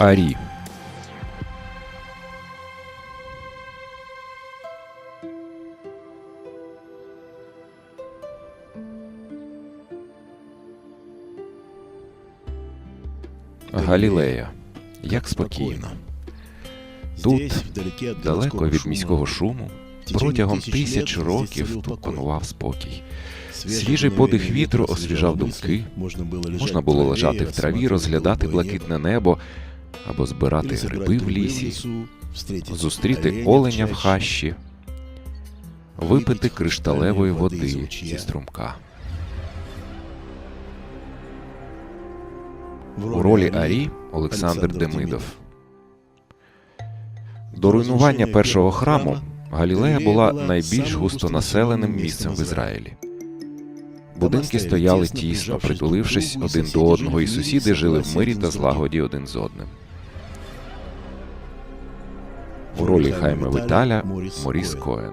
Арі. Галілея. Як спокійно. Тут, далеко від міського шуму, протягом тисяч років тут панував спокій. Свіжий подих вітру освіжав думки. Можна було лежати в траві, розглядати блакитне небо або збирати гриби в лісі, зустріти оленя в хащі, випити кришталевої води зі струмка. У ролі Арі Олександр Демидов. До руйнування першого храму Галілея була найбільш густонаселеним місцем в Ізраїлі. Будинки стояли тісно, притулившись один до одного, і сусіди жили в мирі та злагоді один з одним. У ролі Хайме Віталя Моріс Коен.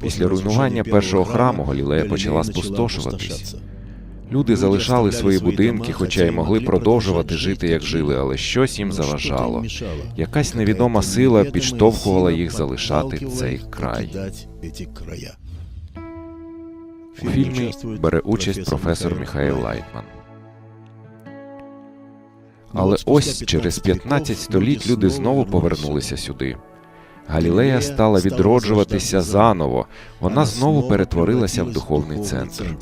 Після руйнування першого храму Галілея почала спустошуватись. Люди залишали свої будинки, хоча й могли продовжувати жити, як жили, але щось їм заважало. Якась невідома сила підштовхувала їх залишати цей край. У фільмі бере участь професор Міхаїл Лайтман. Але ось через 15 століть люди знову повернулися сюди. Галілея стала відроджуватися заново. Вона знову перетворилася в духовний центр.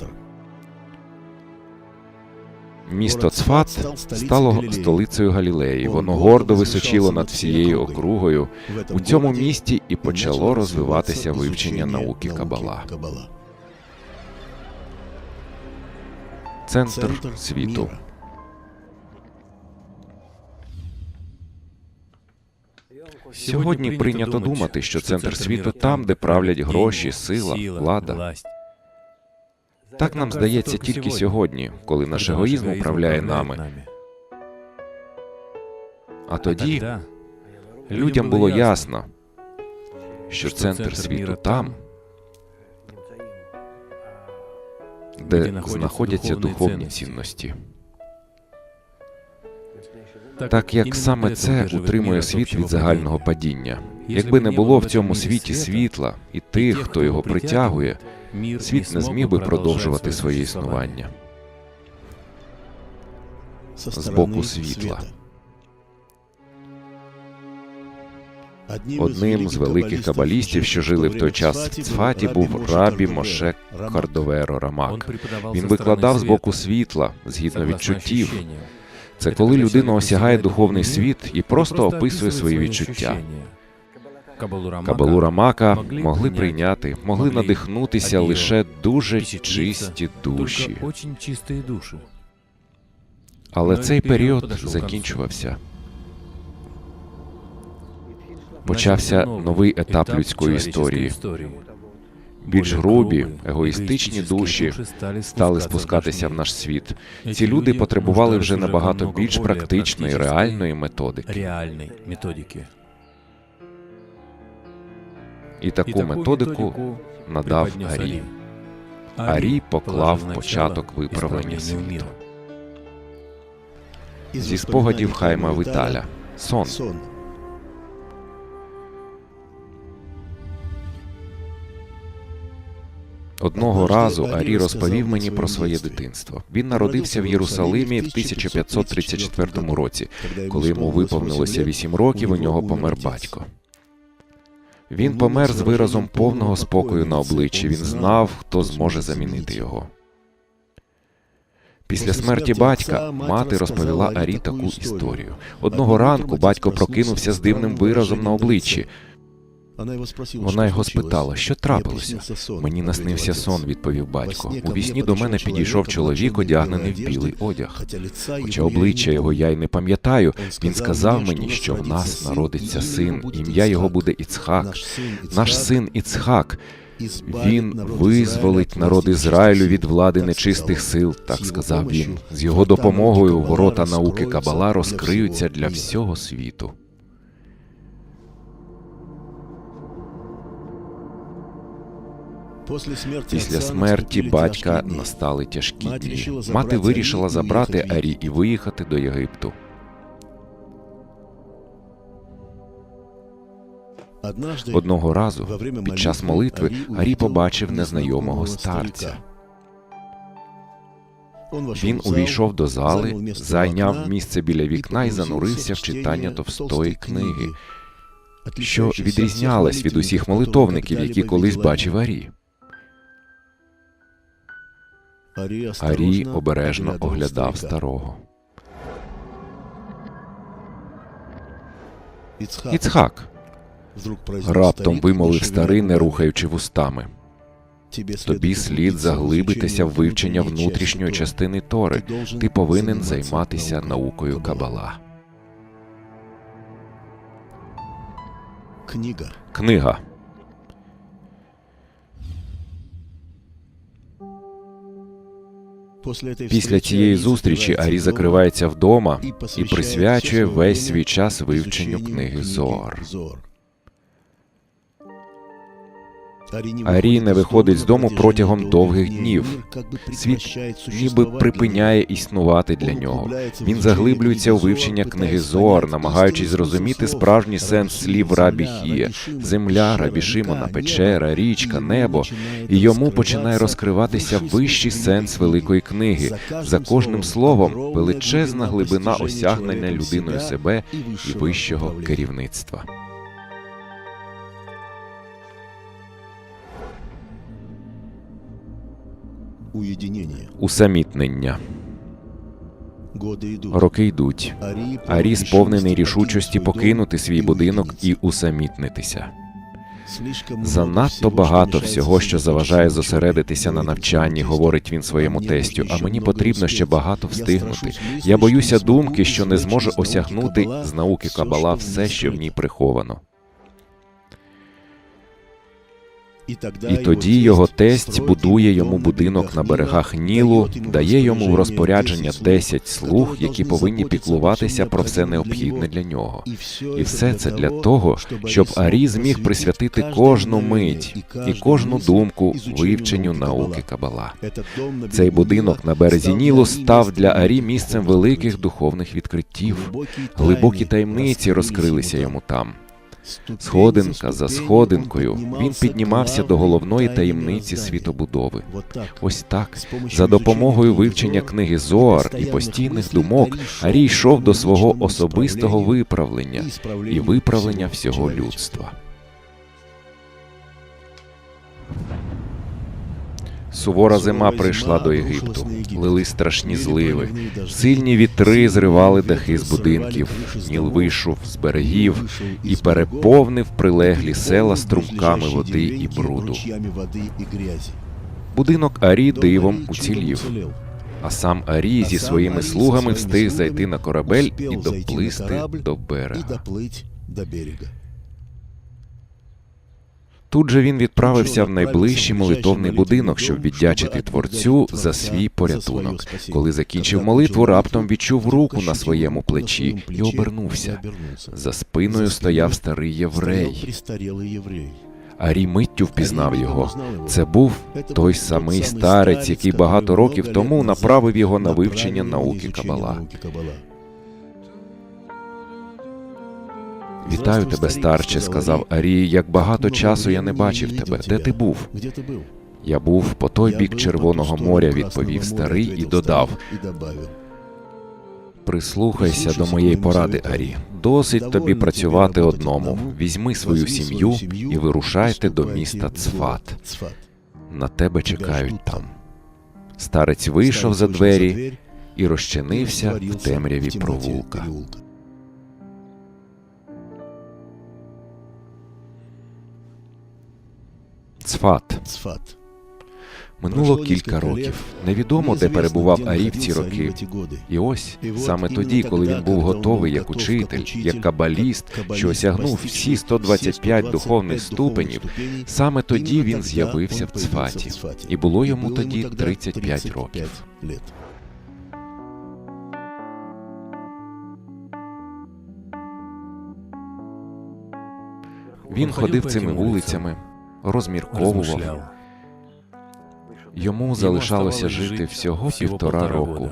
Місто Цфат стало столицею Галілеї. Воно гордо височило над всією округою. У цьому місті і почало розвиватися вивчення науки Кабала. Центр світу. Сьогодні прийнято думати, що центр світу там, де правлять гроші, сила, влада. Так нам здається тільки сьогодні, коли наш егоїзм управляє нами. А тоді людям було ясно, що центр світу там, де знаходяться духовні цінності. Так як саме це утримує світ від загального падіння. Якби не було в цьому світі світла і тих, хто його притягує, світ не зміг би продовжувати своє існування з боку світла. Одним з великих кабалістів, що жили в той час в Цфаті, був рабі Моше Кардоверо Рамак. Він викладав з боку світла, згідно відчуттів. Це коли людина осягає духовний світ і просто описує свої відчуття. Кабалу Рамака могли прийняти, могли надихнутися лише дуже чисті душі. Але цей період закінчувався. Почався новий етап людської історії. Більш грубі, егоїстичні душі стали спускатися в наш світ. Ці люди потребували вже набагато більш практичної, реальної методики. І таку методику надав Арі. Арі поклав початок виправлення світу. Зі спогадів Хайма Віталя. Сон. Одного разу Арі розповів мені про своє дитинство. Він народився в Єрусалимі в 1534 році. Коли йому виповнилося 8 років, у нього помер батько. Він помер з виразом повного спокою на обличчі. Він знав, хто зможе замінити його. Після смерті батька мати розповіла Арі таку історію. Одного ранку батько прокинувся з дивним виразом на обличчі. Вона його спитала, що трапилося. Мені наснився сон, відповів батько. У вісні до мене підійшов чоловік, одягнений в білий одяг. Хоча обличчя його я й не пам'ятаю, він сказав мені, що в нас народиться син, ім'я його буде Іцхак. Наш син Іцхак. Він визволить народ Ізраїлю від влади нечистих сил, так сказав він. З його допомогою ворота науки Кабала розкриються для всього світу. Після смерті батька настали тяжкі дні. Мати вирішила забрати Арі і виїхати до Єгипту. Одного разу під час молитви Арі побачив незнайомого старця. Він увійшов до зали, зайняв місце біля вікна і занурився в читання товстої книги, що відрізнялась від усіх молитовників, які колись бачив Арі. Арі обережно оглядав старого. Іцхак раптом вимовив старий, не рухаючи вустами. Тобі слід заглибитися в вивчення внутрішньої частини Тори. Ти повинен займатися наукою Кабала. Книга. Після цієї зустрічі Арі закривається вдома і присвячує весь свій час вивченню книги Зоар. Арі не виходить з дому протягом довгих днів. Світ ніби припиняє існувати для нього. Він заглиблюється у вивчення книги Зоар, намагаючись зрозуміти справжній сенс слів Рабі Хія, земля, Рабі Шимона, печера, річка, небо, і йому починає розкриватися вищий сенс великої книги. За кожним словом величезна глибина осягнення людиною себе і вищого керівництва. Уединение. Усамітнення. Роки йдуть. Арі сповнений рішучості покинути свій будинок і усамітнитися. Занадто багато всього, що заважає зосередитися на навчанні, говорить він своєму тестю. А мені потрібно ще багато встигнути. Я боюся думки, що не зможу осягнути з науки Кабала все, що в ній приховано. І тоді його тесть будує йому будинок на берегах Нілу, дає йому в розпорядження 10 слуг, які повинні піклуватися про все необхідне для нього. І все це для того, щоб Арі зміг присвятити кожну мить і кожну думку вивченню науки Кабала. Цей будинок на березі Нілу став для Арі місцем великих духовних відкриттів. Глибокі таємниці розкрилися йому там. Сходинка за сходинкою. Він піднімався до головної таємниці світобудови. Ось так, за допомогою вивчення книги Зоар і постійних думок, Арій йшов до свого особистого виправлення і виправлення всього людства. Сувора зима прийшла до Єгипту. Лили страшні зливи. Сильні вітри зривали дахи з будинків. Ніл вийшов з берегів і переповнив прилеглі села струмками води і бруду. Будинок Арі дивом уцілів. А сам Арій зі своїми слугами встиг зайти на корабель і доплисти до берега. Тут же він відправився в найближчий молитовний будинок, щоб віддячити творцю за свій порятунок. Коли закінчив молитву, раптом відчув руку на своєму плечі і обернувся. За спиною стояв старий єврей. Арій миттю впізнав його. Це був той самий старець, який багато років тому направив його на вивчення науки Кабала. Вітаю тебе, старче, сказав Арій. Як багато часу я не бачив тебе. Де ти був? Я був по той бік Червоного моря, відповів старий і додав: Прислухайся до моєї поради, Арі. Досить тобі працювати одному. Візьми свою сім'ю і вирушайте до міста. Цфат. На тебе чекають там. Старець вийшов за двері і розчинився в темряві провулка. Цфат. Цфат. Минуло кілька років. Невідомо, де перебував Арі в ці роки. І ось саме тоді, коли він був готовий як учитель, як кабаліст, що осягнув всі 125 духовних ступенів, саме тоді він з'явився в Цфаті. І було йому тоді 35 років. Він ходив цими вулицями, розмірковував. Йому залишалося жити всього півтора року.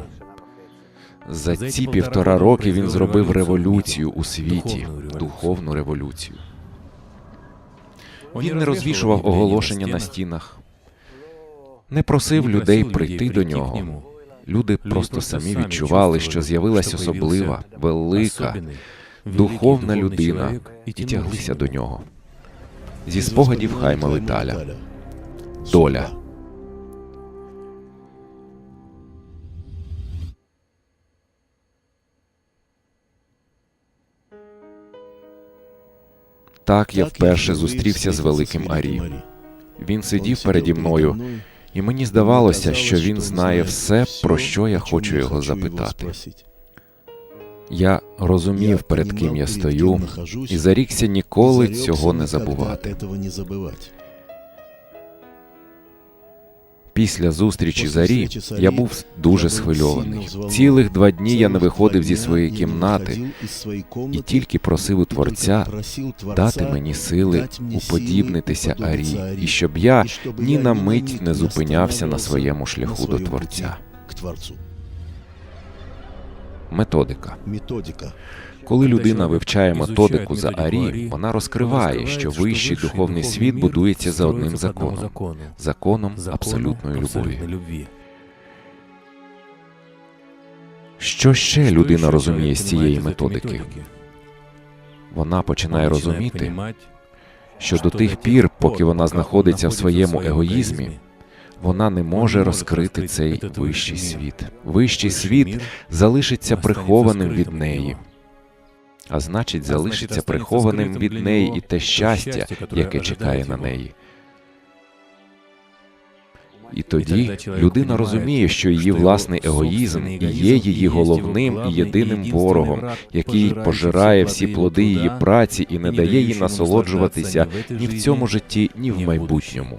За ці півтора роки він зробив революцію у світі, духовну революцію. Він не розвішував оголошення на стінах, не просив людей прийти до нього. Люди просто самі відчували, що з'явилась особлива, велика, духовна людина і тяглися до нього. Зі спогадів Хайма Віталя. Доля. Так я вперше зустрівся з великим Арі. Він сидів переді мною, і мені здавалося, що він знає все, про що я хочу його запитати. Я розумів, перед ким я стою, і зарікся ніколи цього не забувати. Після зустрічі з Арі я був дуже схвильований. Цілих два дні я не виходив зі своєї кімнати і тільки просив у Творця дати мені сили уподібнитися Арі, і щоб я ні на мить не зупинявся на своєму шляху до Творця. Методика. Методика. Коли людина вивчає методику за Арі, вона розкриває, що вищий духовний світ будується за одним законом законом абсолютної любові. Що ще людина розуміє з цієї методики? Вона починає розуміти, що до тих пір, поки вона знаходиться в своєму егоїзмі, вона не може розкрити цей вищий світ. Вищий світ залишиться прихованим від неї. А значить, залишиться прихованим від неї і те щастя, яке чекає на неї. І тоді людина розуміє, що її власний егоїзм і є її головним і єдиним ворогом, який пожирає всі плоди її праці і не дає їй насолоджуватися ні в цьому житті, ні в майбутньому.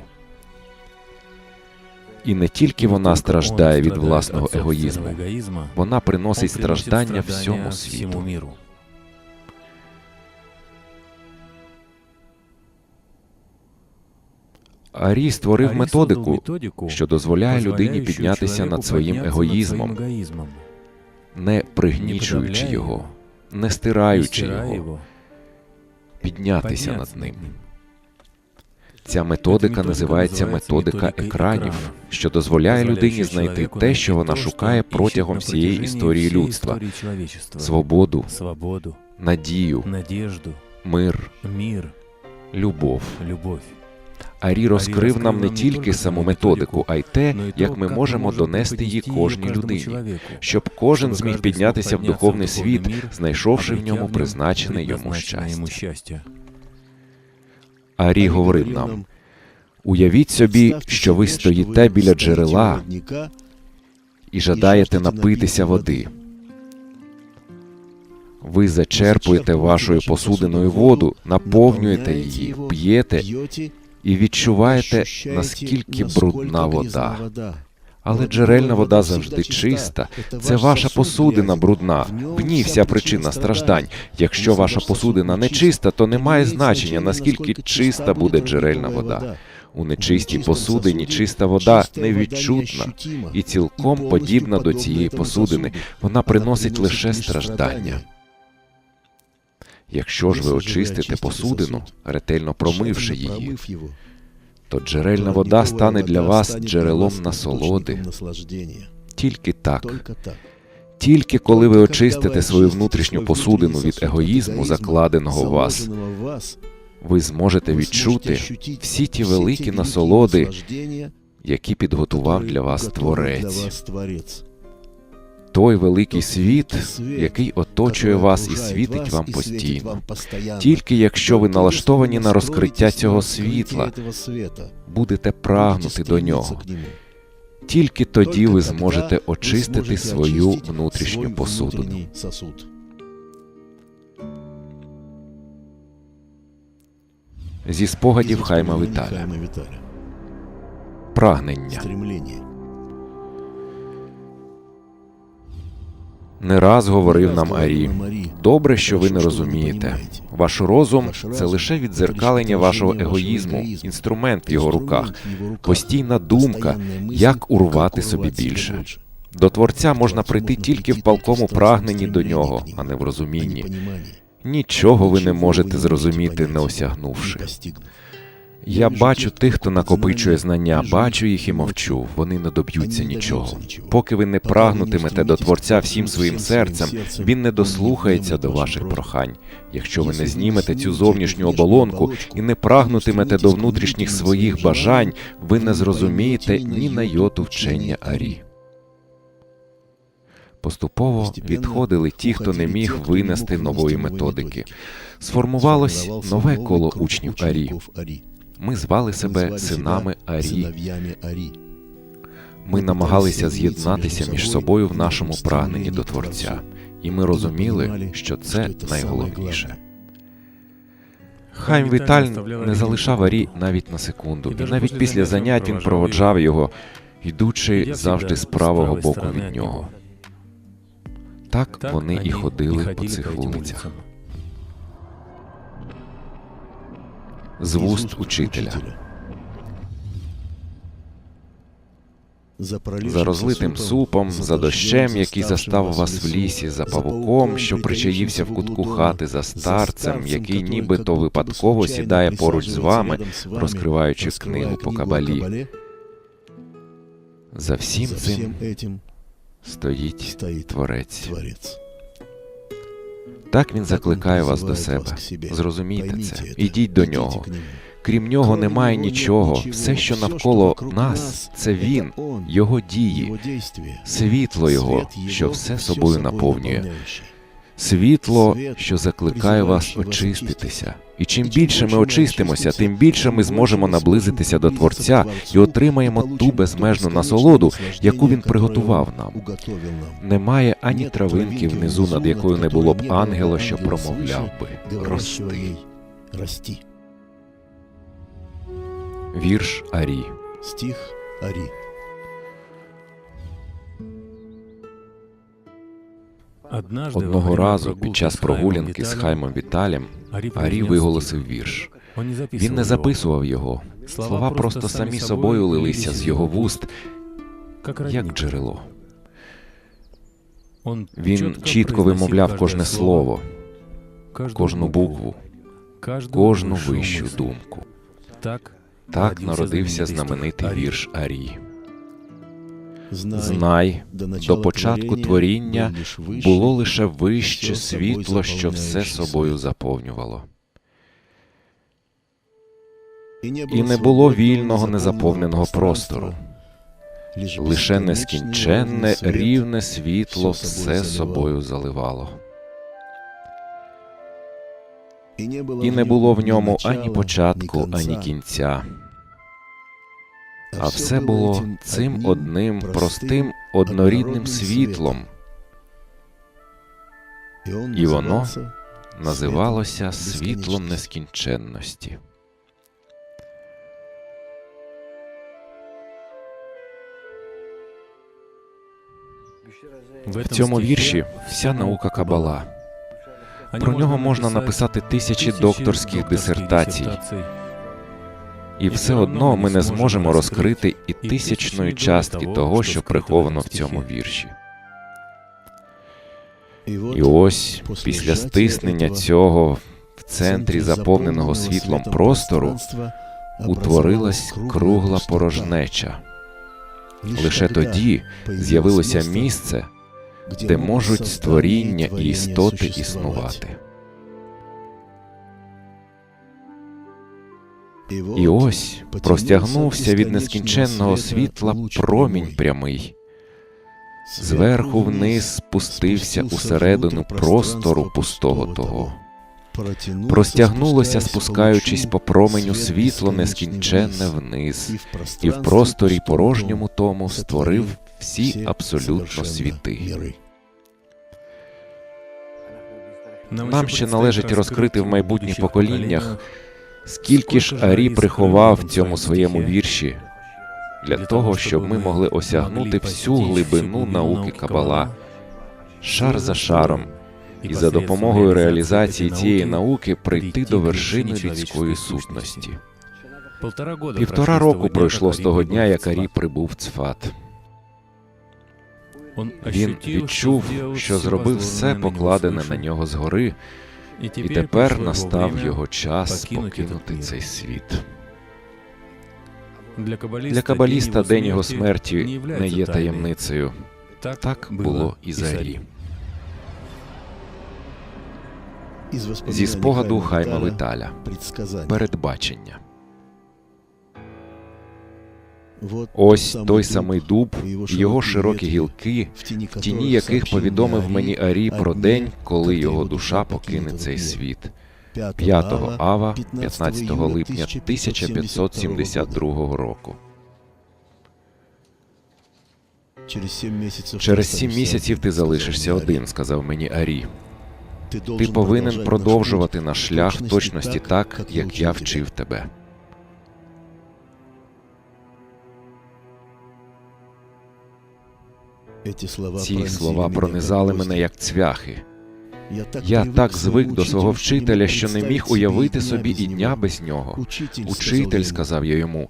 І не тільки вона страждає від власного егоїзму, вона приносить страждання всьому світу. Арі створив методику, що дозволяє людині піднятися над своїм егоїзмом, не пригнічуючи його, не стираючи його, піднятися над ним. Ця методика називається методика екранів, що дозволяє людині знайти те, що вона шукає протягом всієї історії людства: свободу, надію, мир, любов. Арі розкрив нам не тільки саму методику, а й те, як ми можемо донести її кожній людині, щоб кожен зміг піднятися в духовний світ, знайшовши в ньому призначене йому щастя. Арі говорив нам: уявіть собі, що ви стоїте біля джерела і жадаєте напитися води. Ви зачерпуєте вашою посудиною воду, наповнюєте її, п'єте і відчуваєте, наскільки брудна вода. Але джерельна вода завжди чиста. Це ваша посудина брудна. В ній вся причина страждань. Якщо ваша посудина не чиста, то не має значення, наскільки чиста буде джерельна вода. У нечистій посудині чиста вода невідчутна і цілком подібна до цієї посудини. Вона приносить лише страждання. Якщо ж ви очистите посудину, ретельно промивши її, то джерельна вода стане для вас джерелом насолоди. Тільки так, тільки коли ви очистите свою внутрішню посудину від егоїзму, закладеного в вас, ви зможете відчути всі ті великі насолоди, які підготував для вас Творець вас Творець. Той великий світ, світ, який оточує Который вас і окружает світить вас вам і світить постійно. вам постоянно. Тільки якщо ви Только налаштовані если на вы розкриття настроитесь цього на світла, открытие этого света, будете будете прагнути до нього. стремиться к нему. Тільки тоді Только ви тогда зможете ви очистити зможете свою очистити внутрішню свой посудину. внутренний сосуд. Зі спогадів Из Хайма воспоминаний Віталя. Хайма Виталя. Прагнення. Не раз говорив нам Арі. Добре, що ви не розумієте. Ваш розум це лише це віддзеркалення вашого егоїзму, Інструмент в його руках. постійна думка, як урвати собі більше. До Творця можна прийти тільки в палкому прагненні до нього, а не в розумінні. Нічого ви не можете зрозуміти, не осягнувши. Я бачу тих, хто накопичує знання, бачу їх і мовчу. Вони не доб'ються нічого. Поки ви не прагнутимете до Творця всім своїм серцем, він не дослухається до ваших прохань. Якщо ви не знімете цю зовнішню оболонку і не прагнутимете до внутрішніх своїх бажань, ви не зрозумієте ні на йоту вчення Арі. Поступово відходили ті, хто не міг винести нової методики. Сформувалось нове коло учнів Арі. Ми звали себе синами Арі. Ми намагалися з'єднатися між собою в нашому прагненні до Творця, і ми розуміли, що це найголовніше. Хайм Віталь не залишав Арі навіть на секунду, і навіть після занять він проводжав його, йдучи завжди з правого боку від нього. Так вони і ходили по цих вулицях. З вуст учителя. За розлитим супом, за дощем, який застав вас в лісі, за павуком, що причаївся в кутку хати, за старцем, який нібито випадково сідає поруч з вами, розкриваючи книгу по кабалі. За всім цим стоїть стоїть Творець. Так він закликає вас до себе. Зрозумійте це, ідіть до нього. Крім нього немає нічого. Все, що навколо нас, це він, його дії, світло його, що все собою наповнює. Світло, що закликає вас очиститися. І чим більше ми очистимося, тим більше ми зможемо наблизитися до Творця і отримаємо ту безмежну насолоду, яку він приготував нам. Немає ані травинки внизу, над якою не було б ангела, що промовляв би рости. Вірш Арі. Стих Ари. Одного разу під час прогулянки з Хаймом Віталем Арі виголосив вірш. Він не записував його. Слова просто самі собою лилися з його вуст, як джерело. Він чітко вимовляв кожне слово, кожну букву, кожну вищу думку. Так народився знаменитий вірш Арі. Знай, до початку творіння було лише вище світло, що все собою заповнювало. І не було вільного незаповненого простору. Лише нескінченне рівне світло все собою заливало. І не було в ньому ані початку, ані кінця. А все було цим одним простим однорідним світлом, і воно називалося світлом нескінченності. В цьому вірші вся наука Кабала. Про нього можна написати тисячі докторських дисертацій, і все одно ми не зможемо розкрити і тисячної частки того, що приховано в цьому вірші. І ось після стиснення цього в центрі заповненого світлом простору утворилась кругла порожнеча. Лише тоді з'явилося місце, де можуть створіння і істоти існувати. І ось простягнувся від нескінченного світла промінь прямий. Зверху вниз спустився усередину простору пустого того. Простягнулося, спускаючись по променю світло нескінченне вниз, і в просторі порожньому тому створив всі абсолютно світи. Нам ще належить розкрити в майбутніх поколіннях, скільки ж Арі приховав в цьому своєму вірші? Для того, щоб ми могли осягнути всю глибину науки Кабала, шар за шаром, і за допомогою реалізації цієї науки прийти до вершини людської сутності. Півтора року пройшло з того дня, як Арі прибув в Цфат. Він відчув, що зробив все покладене на нього згори, і тепер настав його час покинути цей світ. Для кабаліста день його смерті не є таємницею. Так було і Зарі. Зі спогаду Хайма Виталя. Передбачення. Ось той самий дуб, і його широкі гілки, в тіні, яких повідомив мені Арі про день, коли його душа покине цей світ. 5 5 ава ава 15 15 липня липня 1572 року. Через 7 місяців, Через сім місяців ти залишишся один, сказав мені Арі. Ти Ти повинен продовжувати наш шлях в точності так, як я вчив тебе. Ці слова пронизали мене як цвяхи. Я так звик до свого вчителя, що не міг уявити собі і дня без нього. Учитель, сказав я йому,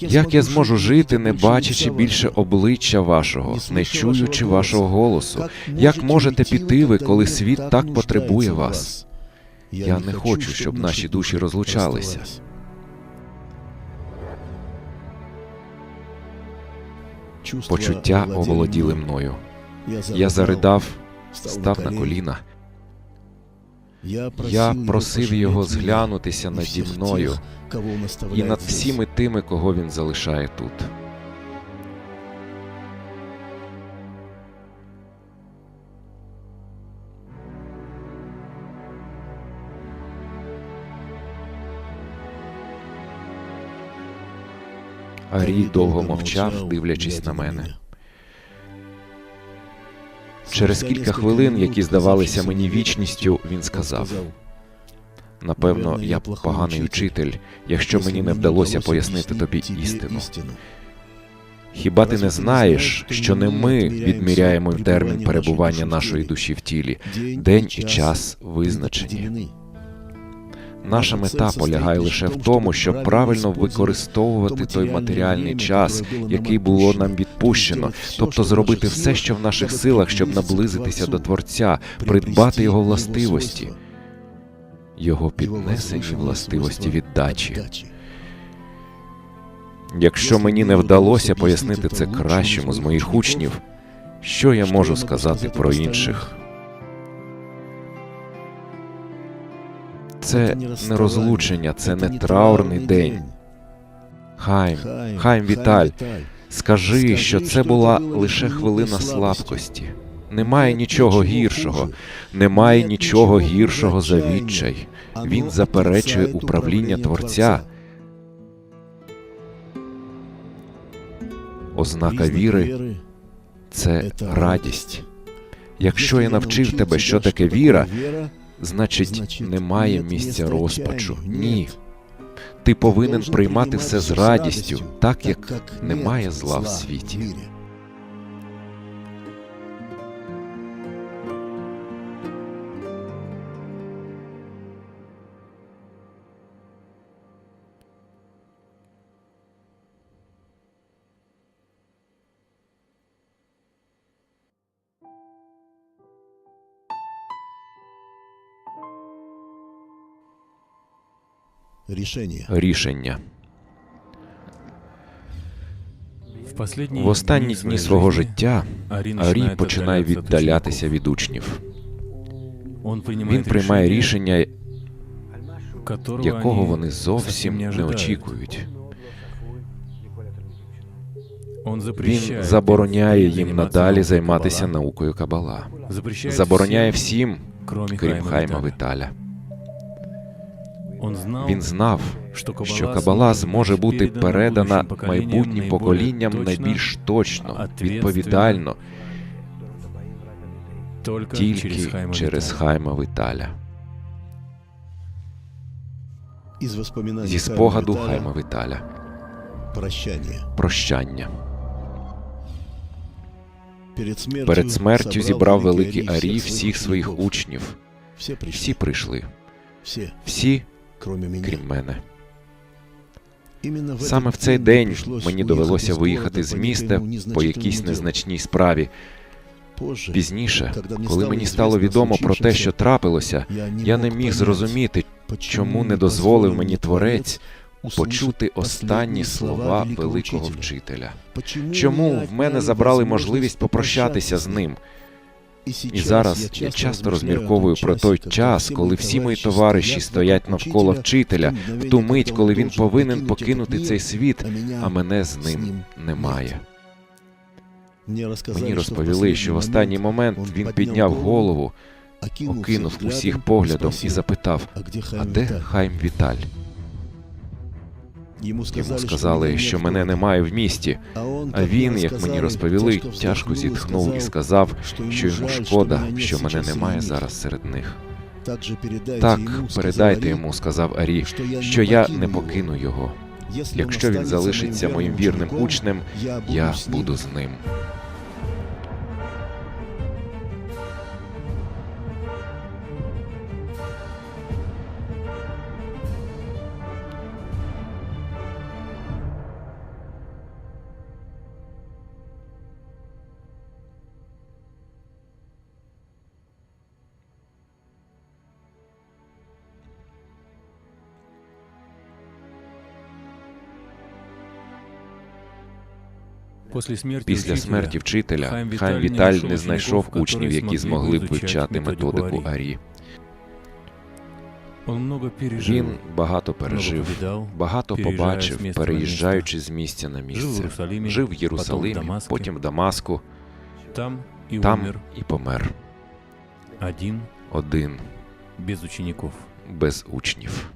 як я зможу жити, не бачачи більше обличчя вашого, не чуючи вашого голосу? Як можете піти ви, коли світ так потребує вас? Я не хочу, щоб наші душі розлучалися. Почуття оволоділи мною. Я заридав, став на коліна. Я просив його зглянутися наді мною і над всіми тими, кого він залишає тут. Арій довго мовчав, дивлячись на мене. Через кілька хвилин, які здавалися мені вічністю, він сказав: Напевно, я поганий учитель, якщо мені не вдалося пояснити тобі істину. Хіба ти не знаєш, що не ми відміряємо термін перебування нашої душі в тілі? День і час визначені. Наша мета полягає лише в тому, щоб правильно використовувати той матеріальний час, який було нам відпущено, тобто зробити все, що в наших силах, щоб наблизитися до Творця, придбати його властивості, його піднесені властивості віддачі. Якщо мені не вдалося пояснити це кращому з моїх учнів, що я можу сказати про інших? Це не розлучення, це не траурний день. Хайм, Хайм Віталь, скажи, що це була лише хвилина слабкості. Немає нічого гіршого, немає нічого гіршого за відчай. Він заперечує управління Творця. Ознака віри це радість. Якщо я навчив тебе, що таке віра, значить, немає місця розпачу. Ні. Ти повинен приймати все з радістю, так як немає зла в світі. Рішення. Рішення. В В останні дні свого життя Арій починає віддалятися від учнів. Він приймає рішення, якого вони зовсім не очікують. Він забороняє їм надалі займатися наукою Кабала. Забороняє всім, крім Хайма Виталя. Він знав, що Кабала зможе бути передана майбутнім поколінням найбільш точно, відповідально, тільки через Хайма Виталя. Зі спогаду Хайма Виталя. Прощання. Перед смертю, Перед смертю зібрав великий Арій всіх своїх учнів. Всі прийшли. Всі крім мене. Саме в цей день мені довелося виїхати з міста по якійсь незначній справі. Пізніше, коли мені стало відомо про те, що трапилося, я не міг зрозуміти, чому не дозволив мені Творець почути останні слова великого вчителя. Чому в мене забрали можливість попрощатися з ним? І зараз я часто розмірковую про той час, коли всі мої товариші стоять навколо вчителя, в ту мить, коли він повинен покинути цей світ, а мене з ним немає. Мені розповіли, що в останній момент він підняв голову, окинув усіх поглядом і запитав: А де Хайм Віталь? Йому сказали, що мене немає в місті. А він, як мені розповіли, тяжко зітхнув і сказав, що йому шкода, що мене немає зараз серед них. Так, передайте йому, сказав Арі, що я не покину його. Якщо він залишиться моїм вірним учнем, я буду з ним. Після смерті вчителя Хайм Віталь не знайшов учнів, які змогли б вивчати методику Арі. Він багато пережив, багато побачив, переїжджаючи з місця на місце. Жив в Єрусалимі, потім в Дамаску, там і помер. один без учнів.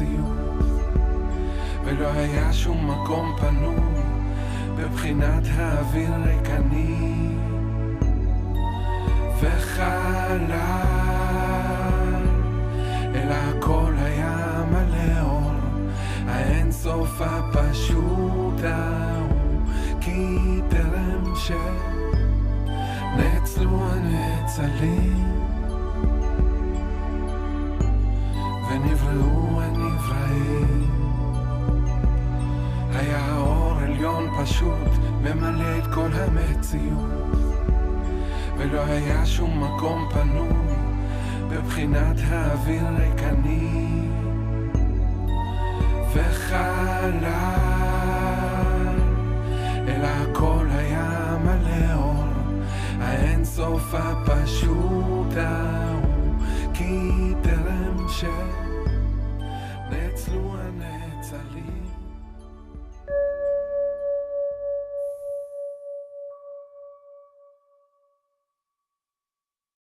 המציאות ולא היה שום מקום פנוי בבחינת האוויר ריקני. וחלל אלא הכל היה מלא אור, האין סוף הפשוט ההוא, כי טרם הנצלים. ונבראו פשוט ממלא את כל המציאות. ולא היה שום מקום פנוי בבחינת האוויר ריקני. וחלל אלא הכל היה מלא אור. האין סוף הפשוט ההוא כי טרם ש...